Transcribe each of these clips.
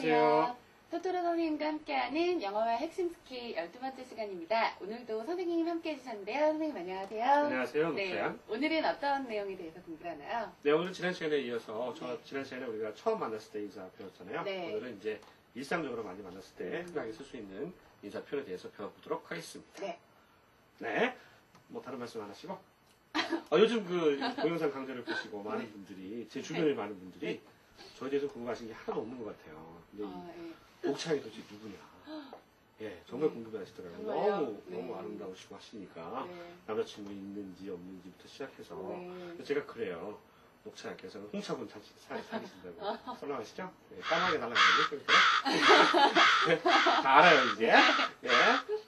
안녕하세요. 토토로 선생님과 함께하는 영어와 핵심 스킬 12번째 시간입니다. 오늘도 선생님 함께 해주셨는데요. 선생님 안녕하세요. 안녕하세요, 네, 노태양. 오늘은 어떤 내용에 대해서 공부를 하나요? 네, 오늘 지난 시간에 이어서 저 네. 지난 시간에 우리가 처음 만났을 때 인사 배웠잖아요. 네. 오늘은 이제 일상적으로 많이 만났을 때 음. 흔하게 쓸 수 있는 인사 표현에 대해서 배워보도록 하겠습니다. 네. 네. 뭐 다른 말씀 안 하시고? 어, 요즘 그 동영상 강좌를 보시고 많은 분들이 제 주변에 많은 분들이 네. 저에 대해서 궁금하신 게 하나도 없는 것 같아요. 근데 어, 예. 이 옥차이 도대체 누구냐? 예, 정말 네. 궁금해 하시더라고요. 정말요? 너무 네. 너무 아름다우시고 하시니까 네. 남자친구 있는지 없는지부터 시작해서 네. 제가 그래요. 녹차님께서는 홍차분 사, 사, 사귀신다고 설명하시죠? 네, 까마귀 날아가는데 그렇게 다 알아요 이제. 예.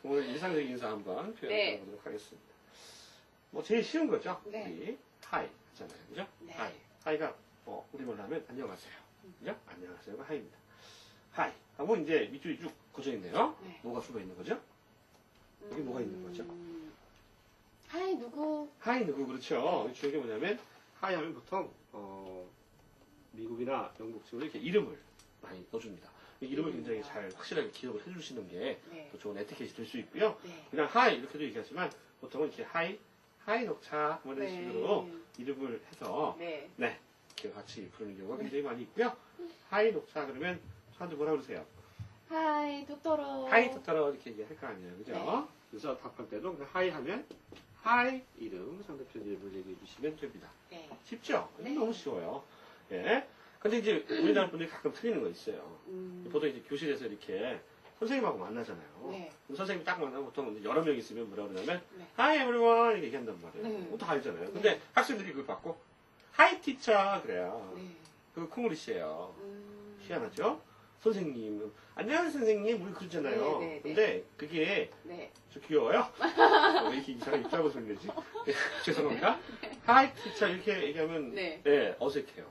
오늘 일상적인 인사 한번 표현해 네. 보도록 하겠습니다. 뭐 제일 쉬운 거죠. 네. 우리 하이 하잖아요, 그죠? 네. 하이. 하이가 뭐 우리말로 하면 안녕하세요, 그죠? 안녕하세요가 하이입니다. 하이 하고 이제 밑줄이 쭉 고져 있네요. 네. 뭐가 수가 있는 거죠? 여기 뭐가 있는 거죠? 음, 하이 누구? 하이 누구 그렇죠. 중요한 게 뭐냐면 하이 하면 보통 어, 미국이나 영국 친구들 이렇게 이름을 많이 넣어줍니다. 이 이름을 음. 굉장히 잘 확실하게 기억을 해주시는 게또 네. 좋은 에티켓이 될 수 있고요. 네. 그냥 하이 이렇게도 얘기하지만 보통은 이렇게 하이 하이 녹차 뭐 이런 네. 식으로 이름을 해서 네. 네 이렇게 같이 부르는 경우가 굉장히 많이 있고요. 하이 녹차 그러면 저한테 뭐라 그러세요? 하이 토토로. 하이 토따로 이렇게 얘기할 거 아니에요, 그죠? 네. 그래서 답할 때도 하이 하면 하이 이름 상대편 이름을 얘기해 주시면 됩니다. 네. 쉽죠? 네. 너무 쉬워요. 예. 근데 이제 우리나라 분들이 가끔 틀리는 거 있어요. 음, 보통 이제 교실에서 이렇게 선생님하고 만나잖아요. 네. 그럼 선생님 딱 만나면 보통 여러 명 있으면 뭐라 그러냐면 네. Hi everyone 이렇게 얘기한단 말이에요. 네. 다 알잖아요. 네. 근데 학생들이 그걸 받고 Hi teacher 그래요. 네. 그거 콩글리시예요. 음, 희한하죠? 선생님 안녕하세요 선생님 우리 그러잖아요. 네, 네, 네. 근데 그게 네. 좀 귀여워요? 어, 왜 이렇게 이상한 입장을 소리 내지? 죄송합니다. Hi teacher 이렇게 얘기하면 네. 네, 어색해요.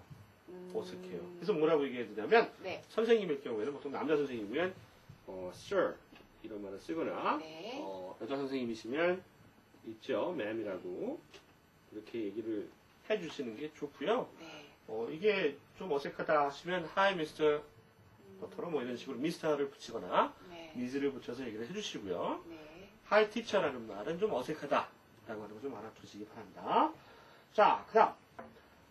음, 어색해요. 그래서 뭐라고 얘기해야 되냐면 네. 선생님일 경우에는 보통 남자 선생님이면 어, sir 이런 말을 쓰거나 네. 어, 여자 선생님이시면 있죠, ma'am이라고 이렇게 얘기를 해주시는 게 좋고요. 네. 어, 이게 좀 어색하다 하시면 hi Mr. 버터로 뭐 이런 식으로 미스터를 붙이거나 네. 미즈를 붙여서 얘기를 해주시고요. 네. hi teacher라는 말은 좀 어색하다라고 하는 거 좀 알아두시기 바랍니다. 자, 그다음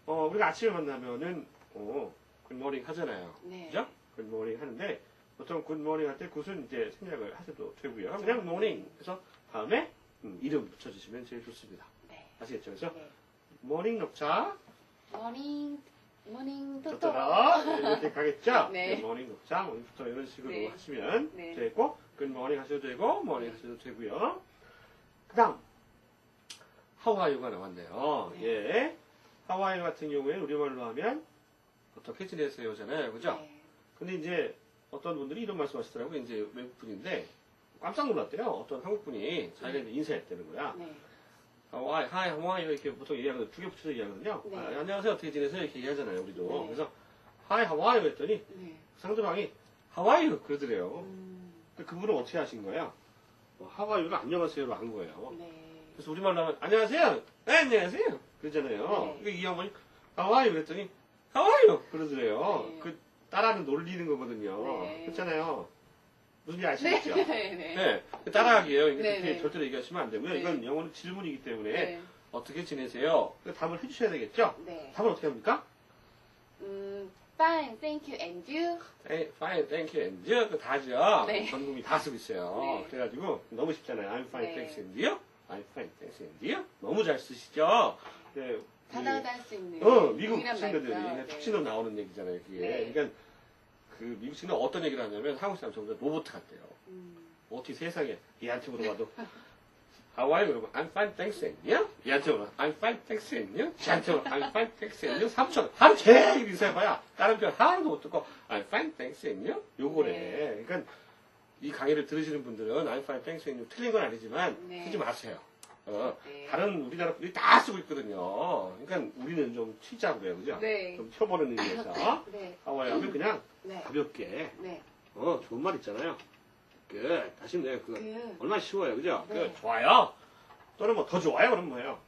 어, 우리가 아침에 만나면은 어, 굿모닝 하잖아요. 네. 그죠? 굿모닝 하는데 보통 굿모닝 할 때 굿은 이제 생략을 하셔도 되고요. 그냥 모닝 해서 다음에 음, 이름 붙여주시면 제일 좋습니다. 네. 아시겠죠? 그래서 네. 모닝 녹차 모닝 모닝 토토로. 좋더라 이렇게 가겠죠? 네. 모닝 녹차 모닝 토토 이런 식으로 네. 하시면 네. 되고 굿모닝 하셔도 되고 모닝 하셔도 되고요. 그 다음 하와이유가 나왔네요. 네. 예. 하와이 같은 경우에 우리말로 하면 어떻게 지내세요잖아요. 그죠? 네. 근데 이제 어떤 분들이 이런 말씀 하시더라고요. 이제 외국분인데 깜짝 놀랐대요. 어떤 한국분이 자기가 인사했다는 거야. 네. 하와이, 하이, 하와이 이렇게 보통 얘기하거든요. 두 개 붙여서 얘기하거든요. 네. 아, 안녕하세요. 어떻게 지내세요? 이렇게 얘기하잖아요. 우리도. 네. 그래서 하이, 하와이 그랬더니 네. 상대방이 하와이 그러더래요. 음, 그분은 어떻게 하신 거예요? 어, 하와이가 안녕하세요로 한 거예요. 네. 그래서 우리말로 하면 안녕하세요. 네, 안녕하세요. 그러잖아요. 네. 이 양반이 하와이 그랬더니 하와이요 그러더래요. 네. 그 따라하는 놀리는 거거든요. 네. 그렇잖아요. 무슨 지 네. 아시겠죠? 네. 네. 네. 그 따라하기예요. 이게 네, 그렇게 네. 절대로 얘기하시면 안 되고요. 네. 이건 영어는 질문이기 때문에 네. 어떻게 지내세요? 그 답을 해주셔야 되겠죠? 네. 답을 어떻게 합니까? 음, fine, thank you, and you. Hey, fine, thank you, and you. 그 다죠. 네. 전 국민 다 쓰고 있어요. 네. 그래가지고 너무 쉽잖아요. I'm fine, 네. thanks, and you. I'm fine, thanks, and you. 너무 잘 쓰시죠? 네. 그- 다다다 할수 있는. 어, 미국 친구들이 네. 툭치는 나오는 얘기잖아요. 그게. 네. 그러니까 그 미국 친구는 어떤 얘기를 하냐면 한국 사람 전부 다 로봇 같대요. 음, 어떻게 세상에 얘한테 물어봐도 How are you? 그러면 I'm fine, thanks, and you? 얘한테 물어봐 I'm fine, thanks, and you? 쟤한테 물어봐 I'm fine, thanks, and you? 3천 하루 종일 인사해봐야 다른 편 하나도 못 듣고 I'm fine, thanks, and you? 요거래. 네. 그러니까 이 강의를 들으시는 분들은 I'm fine, thanks, and you 틀린 건 아니지만 네. 쓰지 마세요. 어, 네. 다른 우리나라 분들이 다 쓰고 있거든요. 그러니까 우리는 좀 튀자고요, 그죠? 네. 좀 펴보는 의미에서 네. 하와이 하면 그냥 네. 가볍게 네. 어 좋은 말 있잖아요. 끝 하시면 돼요. 그거 그, 얼마나 쉬워요, 그죠? 네. 그 좋아요. 또는 뭐 더 좋아요, 그럼 뭐예요?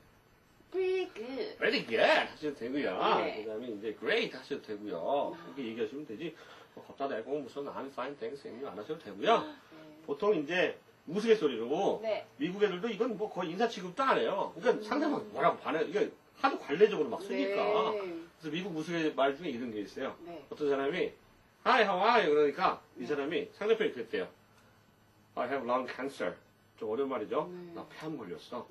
pretty good. very good 하셔도 되고요. 네. 그 다음에 이제 great 하셔도 되고요. 이렇게 얘기하시면 되지. 뭐 걷다 대고 무슨 I'm fine, thanks, you 안 하셔도 되고요. 네. 보통 이제 우스갯소리로 네. 미국 애들도 이건 뭐 거의 인사 취급도 안 해요. 그러니까 상대방 뭐라고 반해. 이게 하도 관례적으로 막 쓰니까. 네. 그래서 미국 우스갯말 중에 이런 게 있어요. 네. 어떤 사람이 Hi, how are you? 그러니까 이 사람이 상대편이 그랬대요. I have lung cancer. 좀 어려운 말이죠. 네. 나 폐암 걸렸어.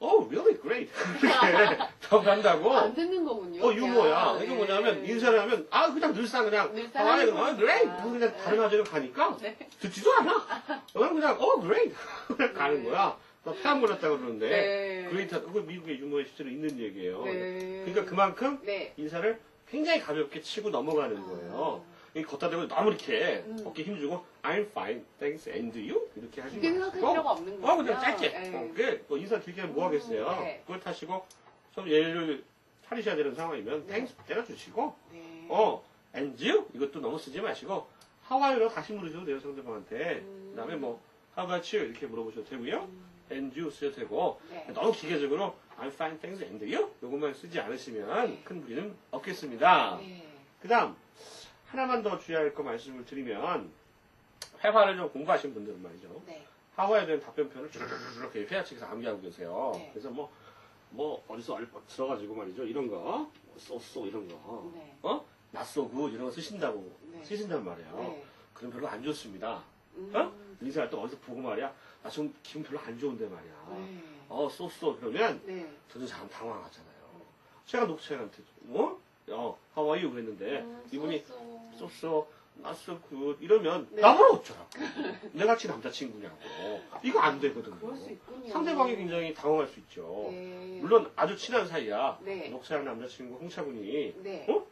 네. Oh, really great. 이렇게 답한다고. 안 듣는 거군요. 어, 유머야. 그냥. 이거 뭐냐면, 네. 인사를 하면, 아, 그냥 늘상 그냥, 늘상 아, 이거, 아, great. 그래서 그냥 네. 다른 화제로 가니까, 네. 듣지도 않아. 그냥 그냥, 어, great. 그냥 가는 네. 거야. 나 폐암 걸렸다고 그러는데, 네. great. 그거 미국의 유머에 실제로 있는 얘기예요. 네. 그러니까 그만큼 네. 인사를 굉장히 가볍게 치고 넘어가는 거예요. 이 걷다 대고 너무 이렇게 음. 어깨 힘주고 I'm fine, thanks, and you? 이렇게 하시면 그게 생각할 필요가 없는 거예요. 어, 그냥 짧게. 네. 어, 그게 뭐 인사 길게 하면 뭐 하겠어요. 음, 네. 그걸 타시고 좀 예를 차리셔야 되는 상황이면 네. thanks 때려주시고 네. 어, and you? 이것도 너무 쓰지 마시고 하와이로 다시 물으셔도 돼요, 상대방한테. 음. 그 다음에 뭐 how about you? 이렇게 물어보셔도 되고요. 음. and you 쓰셔도 되고 네. 너무 기계적으로 I'm fine, thanks, and you? 요것만 쓰지 않으시면 큰 무리는 없겠습니다. 네. 그 다음, 하나만 더 주의할 거 말씀을 드리면, 회화를 좀 공부하신 분들은 말이죠. 네. 하와이에 대한 답변편을 쭉 이렇게 회화책에서 암기하고 계세요. 네. 그래서 뭐, 뭐, 어디서 얼- 들어가지고 말이죠. 이런 거, 쏘쏘 이런 거, 네. 어? 낫쏘구 이런 거 쓰신다고, 네. 쓰신단 말이에요. 네. 그럼 별로 안 좋습니다. 음. 어? 인사할 때 어디서 보고 말이야. 나 지금 기분 별로 안 좋은데 말이야. 네. 어, 쏘쏘 그러면 네. 저도 참 당황하잖아요. 제가 녹차한테 어? 어, 하와이유 그랬는데 음, 이분이 쏘쏘. 쏘쏘 나쏘 굿 이러면 네. 나보러 어쩌라고 내가 지 남자친구냐고 이거 안 되거든요. 그럴 수 있군요. 상대방이 굉장히 당황할 수 있죠. 네. 물론 아주 친한 사이야. 네. 녹차랑 남자친구 홍차군이 네. 어?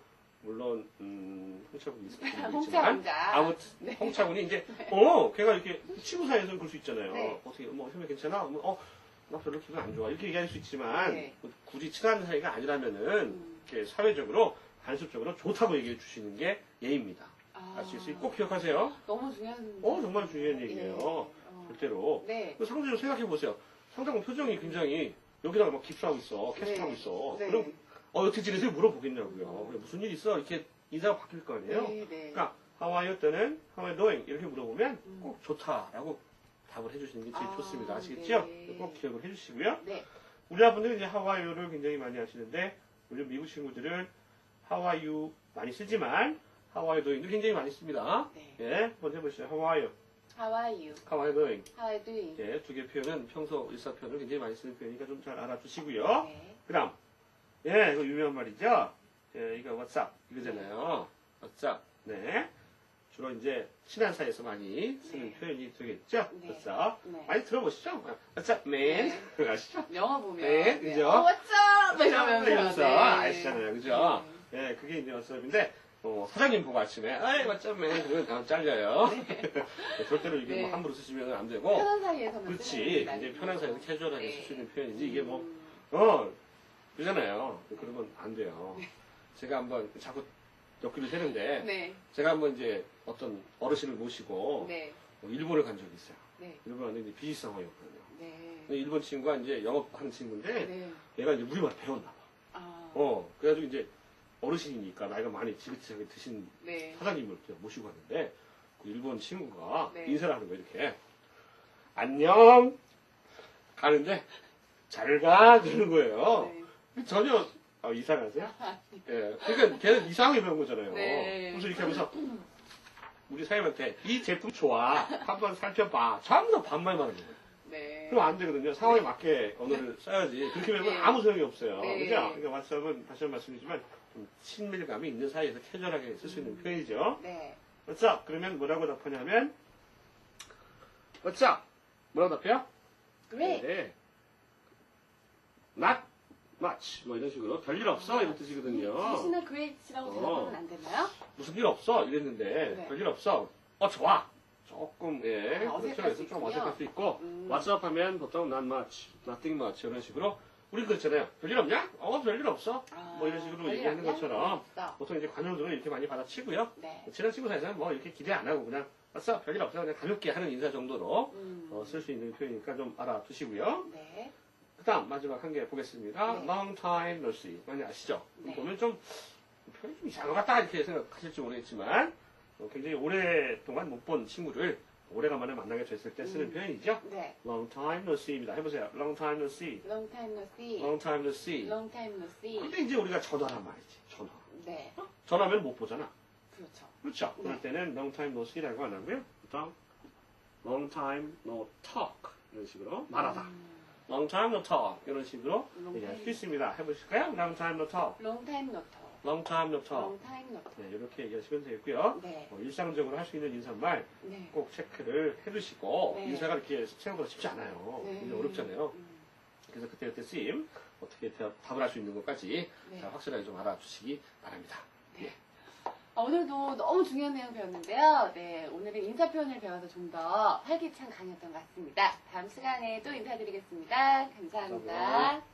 물론 음, 홍차군이 있을 수도 홍차 있지만. 아무튼 네. 홍차군이 이제 어 걔가 이렇게 친구 사이에서는 그럴 수 있잖아요. 네. 어떻게 뭐 형이 괜찮아? 뭐, 어, 나 별로 기분 안 좋아 이렇게 얘기할 수 있지만 네. 굳이 친한 사이가 아니라면은 음. 이렇게 사회적으로 간접적으로 좋다고 얘기해 주시는 게 예입니다. 아. 알 수 있으니 꼭 기억하세요. 너무 중요한. 어 정말 중요한 얘기예요. 네. 어. 절대로. 네. 그 상대적으로 생각해 보세요. 상대방 표정이 굉장히 여기다가 막 깁스하고 있어, 캐스팅하고 네. 있어. 네. 그럼 어 어떻게 지내세요 물어보겠냐고요. 그래, 무슨 일 있어 이렇게 인사가 바뀔 거 아니에요. 네. 네. 그러니까 you 때는 you doing 이렇게 물어보면 음. 꼭 좋다라고 답을 해주시는 게 제일 아, 좋습니다. 아시겠죠? 네. 꼭 기억을 해주시고요. 네. 우리나라 분들은 이제 you를 굉장히 많이 하시는데 요즘 미국 친구들은 How are you 많이 쓰지만 How are you doing도 굉장히 많이 씁니다. 네. 예, 한번 해보시죠. How are you? How are you? How are you doing? How are you doing? 예, 두 개 표현은 평소 일사 표현을 굉장히 많이 쓰는 표현이니까 좀 잘 알아두시고요. 네. 그다음, 예, 이거 유명한 말이죠. 예, 이거 What's up 이거잖아요. What's up. 네. 주로 이제 친한 사이에서 많이 쓰는 네. 표현이 되겠죠. 네. What's up. 네. 많이 들어보시죠. What's up, man. 네. 아시죠? 영화 보면. 네, 그죠? 어, what's up? 이러면서. 이러면서 네. 아시잖아요. 그죠? 예, 그게 이제 up인데, 어, 사장님 보고 아침에, 아이, man. 그러면 다음 잘려요. 절대로 이게 네. 뭐 함부로 쓰시면 안 되고, 편한 사이에서만 그렇지. 말이죠. 편한 사이에서 캐주얼하게 네. 쓸수 있는 표현이지, 이게 뭐, 음, 어, 그러잖아요. 그러면 안 돼요. 제가 한번 자꾸 엮기를 새는데, 네. 제가 한번 이제 어떤 어르신을 모시고, 네. 어, 일본을 간 적이 있어요. 네. 일본 왔는데 이제 비즈니스 상황이었거든요. 네. 근데 일본 친구가 이제 영업하는 친구인데, 네. 얘가 이제 우리말 배웠나 봐. 아. 어, 그래가지고 이제 어르신이니까 나이가 많이 지긋지긋하게 드신 네. 사장님을 모시고 왔는데, 그 일본 친구가 네. 인사를 하는 거예요, 이렇게. 안녕! 가는데, 잘 가! 그러는 거예요. 네. 전혀 아, 이상하세요? 예. 그러니까 걔는 이상하게 배운 거잖아요. 네. 그래서 이렇게 하면서 우리 사장님한테 이 제품 좋아. 한번 살펴봐. 전부 다 반말만 하는 거예요. 네. 그럼 안 되거든요. 상황에 맞게 언어를 써야지. 그렇게 배우면 네. 아무 소용이 없어요. 네. 그죠? 그러니까 왓썹은 다시 한 번 말씀드리지만 좀 친밀감이 있는 사이에서 캐주얼하게 쓸 수 있는 표현이죠. 네. What's up? 그러면 뭐라고 답하냐면 What's up? 뭐라고 답해요? Great. 네. Not much. 뭐 이런 식으로 별일 없어 이런 뜻이거든요. 대신에 great이라고 어. 대답하면 안 되나요? 무슨 일 없어 이랬는데 네. 별일 없어. 어 좋아. 조금 예 아, 그렇죠. 그래서 수좀 있군요. 어색할 수 있고 음. What's up 하면 보통 not much, nothing much 이런 식으로 우리 그렇잖아요. 별일 없냐? 어 별일 없어. 아, 뭐 이런 식으로 별일 얘기하는 없냐? 것처럼 없어. 보통 이제 관용들은 이렇게 많이 받아치고요. 네. 친한 친구 사이에서는 뭐 이렇게 기대 안 하고 그냥 왔어 별일 없어 그냥 가볍게 하는 인사 정도로 음. 어, 쓸 수 있는 표현이니까 좀 알아두시고요. 네. 그 다음 마지막 한 개 보겠습니다. 네. long time no see. 많이 아시죠? 네. 보면 좀 표현이 좀 이상한 것 같다 이렇게 생각하실지 모르겠지만 어, 굉장히 오랫동안 못 본 친구를 오래간만에 만나게 됐을 때 쓰는 음. 표현이죠. 네. long time no see입니다. 해보세요. long time no see. long time no see. long time no see. long time no see. 근데 이제 우리가 전화란 말이지. 전화. 네. 전화면 못 보잖아. 그렇죠. 그렇죠. 네. 그럴 때는 long time no see라고 안 하고요. 그다음 long time no talk 이런 식으로 말하다. 음, long time no talk 이런 식으로 얘기할 수. 있습니다. 해보실까요? long time no talk. long time no talk. Long time no talk. 네, 이렇게 얘기하시면 되겠고요. 네. 뭐 일상적으로 할 수 있는 인사말 네. 꼭 체크를 해두시고 네. 인사가 이렇게 생각보다 쉽지 않아요. 네. 굉장히 어렵잖아요. 음, 그래서 그때 그때 쓰임 어떻게 대- 답을 할 수 있는 것까지 네. 자, 확실하게 좀 알아주시기 바랍니다. 예. 아, 오늘도 너무 중요한 내용 배웠는데요. 네, 오늘은 인사 표현을 배워서 좀 더 활기찬 강의였던 것 같습니다. 다음 시간에 또 인사드리겠습니다 감사합니다. 감사합니다.